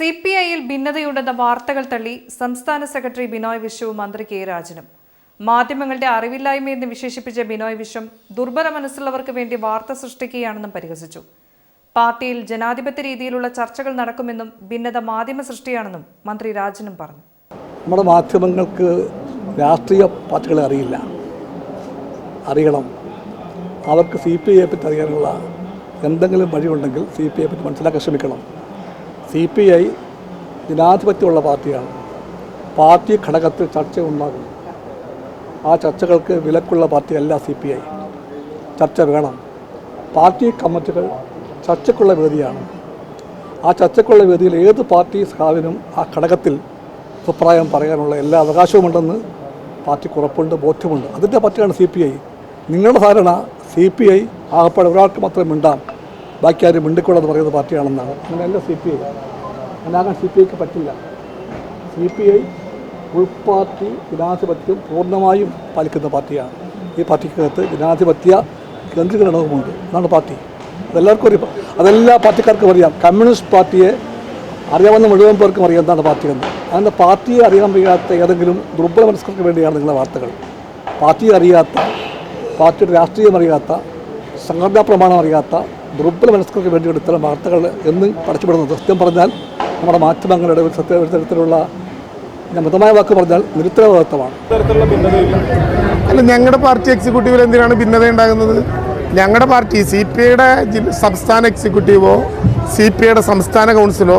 C P ഐയിൽ ഭിന്നതയുണ്ടെന്ന വാർത്തകൾ തള്ളി സംസ്ഥാന സെക്രട്ടറി ബിനോയ് വിശ്വവും മന്ത്രി കെ രാജനും. മാധ്യമങ്ങളുടെ അറിവില്ലായ്മയെന്ന് വിശേഷിപ്പിച്ച ബിനോയ് വിശ്വം ദുർബല മനസ്സുള്ളവർക്ക് വേണ്ടി വാർത്ത സൃഷ്ടിക്കുകയാണെന്നും പരിഹസിച്ചു. പാർട്ടിയിൽ ജനാധിപത്യ രീതിയിലുള്ള ചർച്ചകൾ നടക്കുമെന്നും ഭിന്നത മാധ്യമ സൃഷ്ടിയാണെന്നും മന്ത്രി രാജനും പറഞ്ഞു. നമ്മുടെ മാധ്യമങ്ങൾക്ക് രാഷ്ട്രീയ പാർട്ടികളെ അറിയില്ല. അറിയണം. അവർക്ക് സി പി ഐയെ പറ്റി അറിയാനുള്ള എന്തെങ്കിലും വഴിയുണ്ടെങ്കിൽ സി പി ഐയെ പറ്റി മനസ്സിലാക്കാൻ ശ്രമിക്കണം. സി പി ഐ ജനാധിപത്യമുള്ള പാർട്ടിയാണ്. പാർട്ടി ഘടകത്തിൽ ചർച്ച ഉണ്ടാകും. ആ ചർച്ചകൾക്ക് വിലക്കുള്ള പാർട്ടിയല്ല സി പി ഐ. ചർച്ച വേണം. പാർട്ടി കമ്മിറ്റികൾ ചർച്ചയ്ക്കുള്ള വേദിയാണ്. ആ ചർച്ചയ്ക്കുള്ള വേദിയിൽ ഏത് പാർട്ടി സ്ഥാപനം ആ ഘടകത്തിൽ അഭിപ്രായം പറയാനുള്ള എല്ലാ അവകാശവുമുണ്ടെന്ന് പാർട്ടിക്ക് ഉറപ്പുണ്ട് ബോധ്യമുണ്ട്. അതിന്റെ പാർട്ടിയാണ് സി പി ഐ. നിങ്ങളുടെ ധാരണ സി പി ഐ ആകപ്പാടെ ഒരാൾക്ക് മാത്രം മിണ്ടാം. ബാക്കി ആരും മിണ്ടിക്കൊള്ളെന്ന് പറയുന്ന പാർട്ടിയാണെന്നാണ്. അങ്ങനെയല്ല സി പി ഐ. അല്ലാതെ സി പി ഐക്ക് പറ്റില്ല. സി പി ഐ ഉൾപാർട്ടി ജനാധിപത്യം പൂർണമായും പാലിക്കുന്ന പാർട്ടിയാണ്. ഈ പാർട്ടിക്കകത്ത് ജനാധിപത്യ കേന്ദ്രീകരണവുമുണ്ട്. അതാണ് പാർട്ടി. അതെല്ലാവർക്കും അറിയാം. അതെല്ലാ പാർട്ടിക്കാർക്കും അറിയാം. കമ്മ്യൂണിസ്റ്റ് പാർട്ടിയെ അറിയാവുന്ന മുഴുവൻ പേർക്കും അറിയാം എന്താണ് പാർട്ടിയെന്ന് അങ്ങനെ പാർട്ടിയെ അറിയാൻ വയ്യാത്ത ഏതെങ്കിലും ദുർബല മനസ്സർക്ക് വേണ്ടിയാണ് നിങ്ങളുടെ വാർത്തകൾ. പാർട്ടിയെ അറിയാത്ത പാർട്ടിയുടെ രാഷ്ട്രീയം അറിയാത്ത സംഘടനാ പ്രമാണം അറിയാത്ത ദുർബല മനസ്കർക്ക് വേണ്ടി ഇത്തരം വാർത്തകൾ എന്ന് പഠിച്ചുപെടുന്നത് സത്യം പറഞ്ഞാൽ നമ്മുടെ മാധ്യമങ്ങളുടെ ഒരു സത്യ ഒരു തരത്തിലുള്ള ഞാൻ മിതമായ വാക്ക് പറഞ്ഞാൽ നിരുത്തരവാദിത്വമാണ് അല്ല ഞങ്ങളുടെ പാർട്ടി എക്സിക്യൂട്ടീവിൽ എന്തിനാണ് ഭിന്നത ഉണ്ടാകുന്നത്? ഞങ്ങളുടെ പാർട്ടി സി പി ഐയുടെ സംസ്ഥാന എക്സിക്യൂട്ടീവോ സി പി ഐയുടെ സംസ്ഥാന കൗൺസിലോ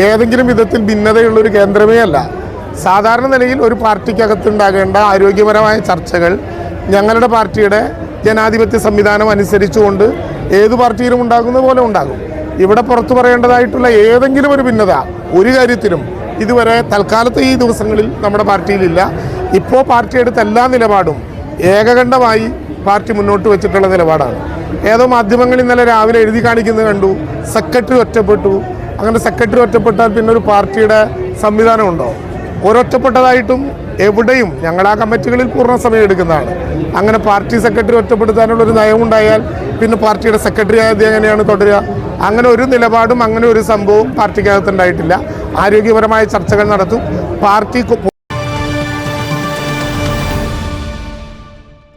ഏതെങ്കിലും വിധത്തിൽ ഭിന്നതയുള്ള ഒരു കേന്ദ്രമേ അല്ല. സാധാരണ നിലയിൽ ഒരു പാർട്ടിക്കകത്തുണ്ടാകേണ്ട ആരോഗ്യപരമായ ചർച്ചകൾ ഞങ്ങളുടെ പാർട്ടിയുടെ ജനാധിപത്യ സംവിധാനം അനുസരിച്ചുകൊണ്ട് ഏത് പാർട്ടിയിലും ഉണ്ടാകുന്ന പോലെ ഉണ്ടാകും. ഇവിടെ പുറത്തു പറയേണ്ടതായിട്ടുള്ള ഏതെങ്കിലും ഒരു ഭിന്നത ഒരു കാര്യത്തിലും ഇതുവരെ തൽക്കാലത്തെ ഈ ദിവസങ്ങളിൽ നമ്മുടെ പാർട്ടിയിലില്ല. ഇപ്പോൾ പാർട്ടി എടുത്ത എല്ലാ നിലപാടും ഏകകണ്ഠമായി പാർട്ടി മുന്നോട്ട് വെച്ചിട്ടുള്ള നിലപാടാണ്. ഏതോ മാധ്യമങ്ങൾ ഇന്നലെ രാവിലെ എഴുതി കാണിക്കുന്നത് കണ്ടു സെക്രട്ടറി ഒറ്റപ്പെട്ടു. അങ്ങനെ സെക്രട്ടറി ഒറ്റപ്പെട്ടാൽ പിന്നെ ഒരു പാർട്ടിയുടെ സംവിധാനമുണ്ടോ? ഒരൊറ്റപ്പെട്ടതായിട്ടും എവിടെയും ഞങ്ങൾ ആ കമ്മിറ്റികളിൽ പൂർണ സമയം എടുക്കുന്നതാണ്. അങ്ങനെ പാർട്ടി സെക്രട്ടറി ഒറ്റപ്പെടുത്താനുള്ള ഒരു നയമുണ്ടായാൽ പിന്നെ പാർട്ടിയുടെ സെക്രട്ടറി ആയത് എങ്ങനെയാണ് തുടരുക? അങ്ങനെ ഒരു നിലപാടും അങ്ങനെ ഒരു സംഭവവും പാർട്ടിക്കകത്തുണ്ടായിട്ടില്ല ആരോഗ്യപരമായ ചർച്ചകൾ നടത്തും. പാർട്ടി